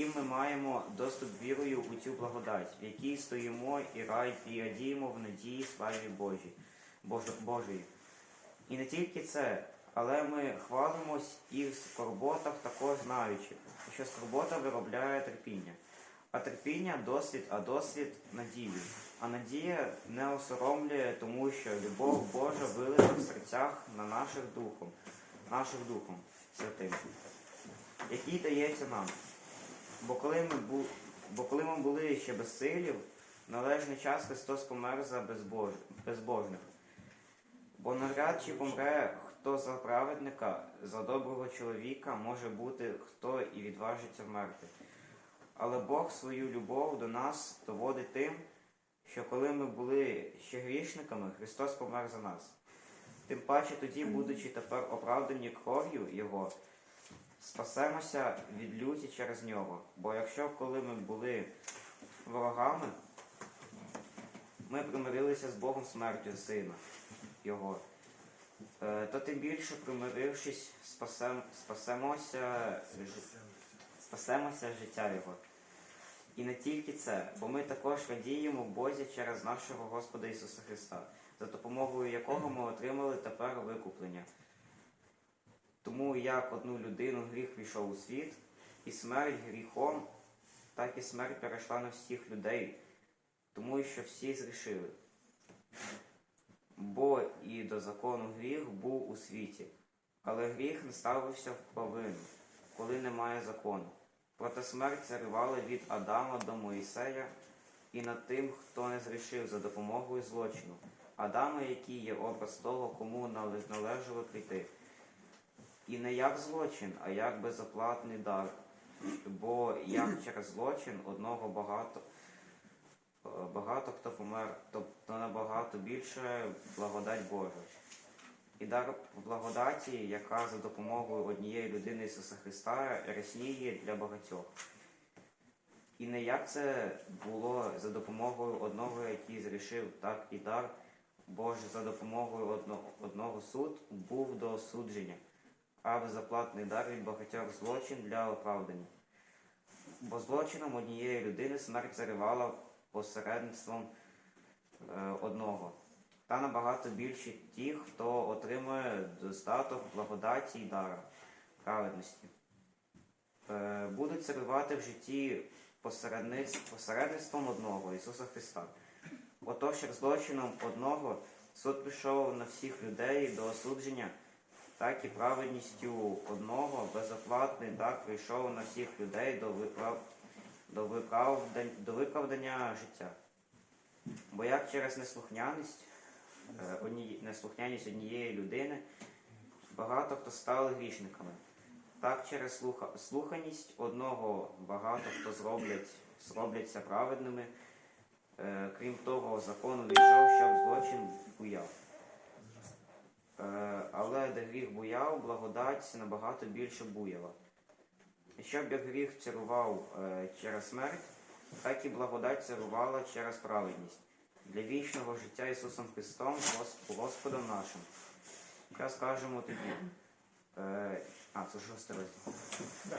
яким ми маємо доступ вірою у цю благодать, в якій стоїмо і рай і радіємо в надії славі Божій, Божо- Божої. І не тільки це, але ми хвалимось і в скорботах також знаючи, що скорбота виробляє терпіння. А терпіння досвід, а досвід надію. А надія не осоромлює, тому що любов Божа вилита в серцях на наших духом, наших духом святим, який дається нам. Бо коли ми, бу... Бо коли ми були ще безсилів, належний час Христос помер за безбож... безбожних. Бо навряд чи помре хто за праведника, за доброго чоловіка може бути хто і відважиться вмерти. Але Бог свою любов до нас доводить тим, що коли ми були ще грішниками, Христос помер за нас. Тим паче тоді, будучи тепер оправдані кров'ю Його, спасемося від люті через нього. Бо якщо коли ми були ворогами, ми примирилися з Богом смертю Сина Його, е, то тим більше, примирившись, спасем, спасемося, спасемося життя Його. І не тільки це, бо ми також радіємо Бозі через нашого Господа Ісуса Христа, за допомогою якого ми отримали тепер викуплення. Тому як одну людину гріх війшов у світ, і смерть гріхом, так і смерть перейшла на всіх людей, тому що всі зрішили. Бо і до закону гріх був у світі, але гріх не ставився в провину, коли немає закону. Проте смерть царювала від Адама до Моїсея і над тим, хто не зрішив за допомогою злочину. Адама, який є образ того, кому належало прийти. І не як злочин, а як безоплатний дар. Бо як через злочин одного багато, е, багато хто помер, тобто набагато більше благодать Божа. І дар благодаті, яка за допомогою однієї людини Ісуса Христа рясніє для багатьох. І не як це було за допомогою одного, який зрішив, так і дар Божий за допомогою одного, одного суд був до осудження, а безоплатний дар від багатьох злочин для оправдання. Бо злочином однієї людини смерть заривала посередництвом е, одного та набагато більше ті, хто отримує достаток благодаті і дара праведності. Е, Будуть царювати в житті посередництвом одного Ісуса Христа. Отож, як злочином одного суд прийшов на всіх людей до осудження, так і праведністю одного безоплатний дар прийшов на всіх людей до, виправ... до, виправдань... до виправдання життя. Бо як через неслухняність е, одні... неслухняність однієї людини багато хто стали грішниками. Так через слуха... слуханість одного багато хто зроблять... зробляться праведними. Е, Крім того, закон вийшов, щоб злочин буяв. Але де гріх буяв, благодать набагато більше буяла. Щоб як гріх царував е, через смерть, так і благодать царувала через праведність для вічного життя Ісусом Христом, Гос- Господом нашим. Зараз скажемо тоді. Е, а, це ж розділ. Да.